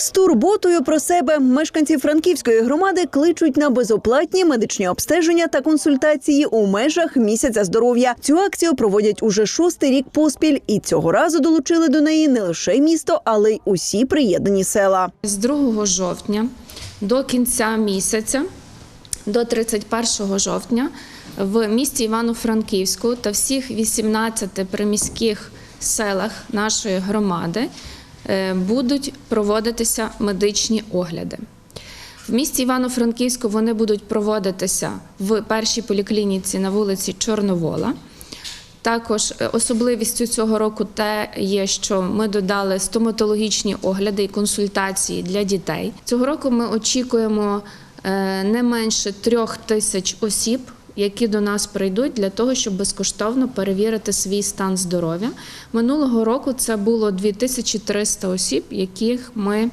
З турботою про себе мешканці франківської громади кличуть на безоплатні медичні обстеження та консультації у межах місяця здоров'я. Цю акцію проводять уже шостий рік поспіль, і цього разу долучили до неї не лише місто, але й усі приєднані села. З 2 жовтня до кінця місяця, до 31 жовтня, в місті Івано-Франківську та всіх 18 приміських селах нашої громади будуть проводитися медичні огляди. В місті Івано-Франківську вони будуть проводитися в першій поліклініці на вулиці Чорновола. Також е, особливістю цього року те є, що ми додали стоматологічні огляди і консультації для дітей. Цього року ми очікуємо е, не менше трьох тисяч осіб, які до нас прийдуть для того, щоб безкоштовно перевірити свій стан здоров'я. Минулого року це було 2300 осіб, яких ми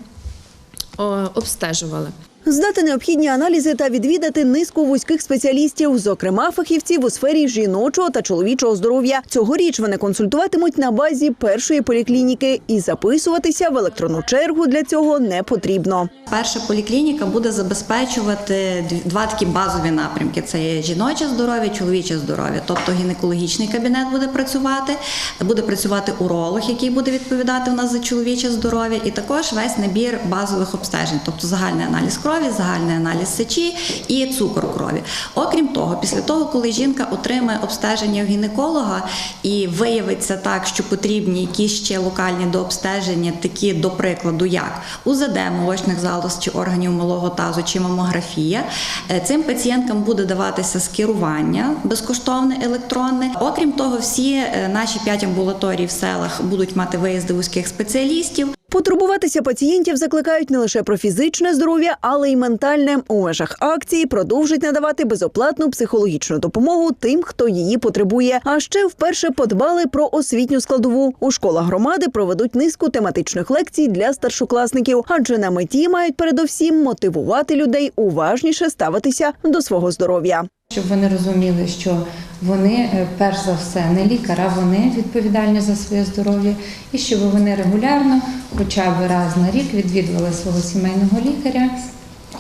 обстежували. Здати необхідні аналізи та відвідати низку вузьких спеціалістів, зокрема фахівців у сфері жіночого та чоловічого здоров'я. Цьогоріч вони консультуватимуть на базі першої поліклініки і записуватися в електронну чергу для цього не потрібно. Перша поліклініка буде забезпечувати два такі базові напрямки: це є жіноче здоров'я, чоловіче здоров'я. Тобто гінекологічний кабінет буде працювати, буде працювати уролог, який буде відповідати у нас за чоловіче здоров'я, і також весь набір базових обстежень, тобто загальний аналіз крові, загальний аналіз сечі і цукор крові. Окрім того, після того, коли жінка отримає обстеження у гінеколога і виявиться так, що потрібні якісь ще локальні дообстеження, такі до прикладу, як УЗД молочних залоз чи органів малого тазу чи мамографія, е, цим пацієнткам буде даватися скерування безкоштовне електронне. Окрім того, всі е, наші п'ять амбулаторій в селах будуть мати виїзди вузьких спеціалістів. Потурбуватися пацієнтів закликають не лише про фізичне здоров'я, але й ментальне. У межах акції продовжать надавати безоплатну психологічну допомогу тим, хто її потребує. А ще вперше подбали про освітню складову. У школах громади проведуть низку тематичних лекцій для старшокласників, адже на меті мають передовсім мотивувати людей уважніше ставитися до свого здоров'я. Щоб вони розуміли, що вони е, перш за все не лікар, а вони відповідальні за своє здоров'я, і щоб вони регулярно, хоча б раз на рік, відвідували свого сімейного лікаря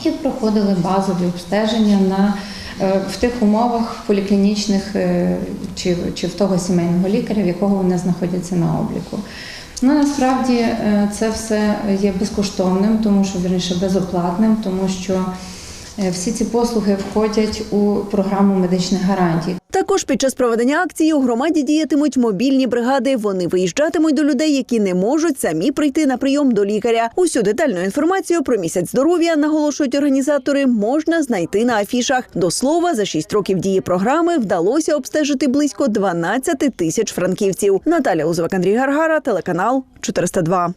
і проходили базові обстеження на е, в тих умовах поліклінічних е, чи, чи в того сімейного лікаря, в якого вони знаходяться на обліку. Ну насправді це все є безкоштовним, тому що вірніше безоплатним, тому що всі ці послуги входять у програму медичних гарантій. Також під час проведення акції у громаді діятимуть мобільні бригади. Вони виїжджатимуть до людей, які не можуть самі прийти на прийом до лікаря. Усю детальну інформацію про місяць здоров'я наголошують організатори. Можна знайти на афішах. До слова, за шість років дії програми вдалося обстежити близько 12 тисяч франківців. Наталя Узовик, Андрій Гаргара, телеканал 402.